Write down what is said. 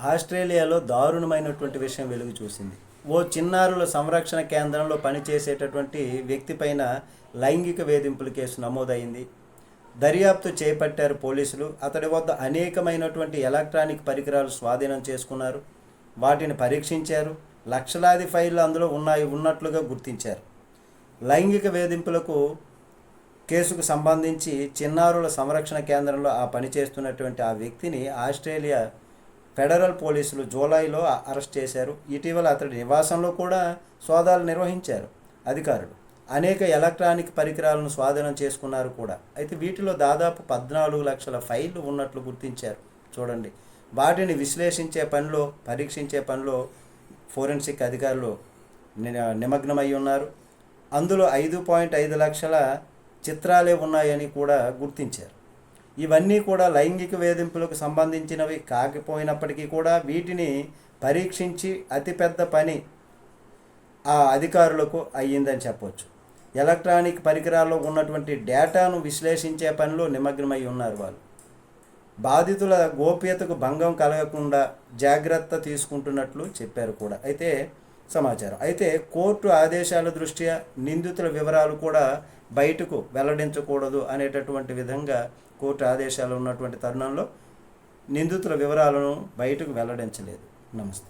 ఆస్ట్రేలియాలో దారుణమైనటువంటి విషయం వెలుగు చూసింది. ఓ చిన్నారుల సంరక్షణ కేంద్రంలో పనిచేసేటటువంటి వ్యక్తి పైన లైంగిక వేధింపుల కేసు నమోదైంది. దర్యాప్తు చేపట్టారు పోలీసులు. అతడి వద్ద అనేకమైనటువంటి ఎలక్ట్రానిక్ పరికరాలు స్వాధీనం చేసుకున్నారు. వాటిని పరీక్షించారు. లక్షలాది ఫైళ్ళు అందులో ఉన్నాయి ఉన్నట్లుగా గుర్తించారు. లైంగిక వేధింపులకు కేసుకు సంబంధించి చిన్నారుల సంరక్షణ కేంద్రంలో ఆ పనిచేస్తున్నటువంటి ఆ వ్యక్తిని ఆస్ట్రేలియా ఫెడరల్ పోలీసులు జూలైలో అరెస్ట్ చేశారు. ఇటీవల అతడి నివాసంలో కూడా సోదాలు నిర్వహించారు అధికారులు. అనేక ఎలక్ట్రానిక్ పరికరాలను స్వాధీనం చేసుకున్నారు కూడా. అయితే వీటిలో దాదాపు పద్నాలుగు లక్షల ఫైళ్ళు ఉన్నట్లు గుర్తించారు. చూడండి. వాటిని విశ్లేషించే పనిలో పరీక్షించే పనిలో ఫోరెన్సిక్ అధికారులు ని- నిమగ్నమై ఉన్నారు. అందులో ఐదు పాయింట్ ఐదు లక్షల చిత్రాలే ఉన్నాయని కూడా గుర్తించారు. ఇవన్నీ కూడా లైంగిక వేధింపులకు సంబంధించినవి కాకపోయినప్పటికీ కూడా వీటిని పరీక్షించి అతిపెద్ద పని ఆ అధికారులకు అయ్యిందని చెప్పొచ్చు. ఎలక్ట్రానిక్ పరికరాల్లో ఉన్నటువంటి డేటాను విశ్లేషించే పనిలో నిమగ్నమై ఉన్నారు వాళ్ళు. బాధితుల గోప్యతకు భంగం కలగకుండా జాగ్రత్త తీసుకుంటున్నట్లు చెప్పారు కూడా. అయితే సమాచారం. అయితే కోర్టు ఆదేశాల దృష్ట్యా నిందితుల వివరాలు కూడా బయటకు వెల్లడించకూడదు అనేటటువంటి విధంగా కోర్టు ఆదేశాలు ఉన్నటువంటి తరుణంలో నిందితుల వివరాలను బయటకు వెల్లడించలేదు. నమస్తే.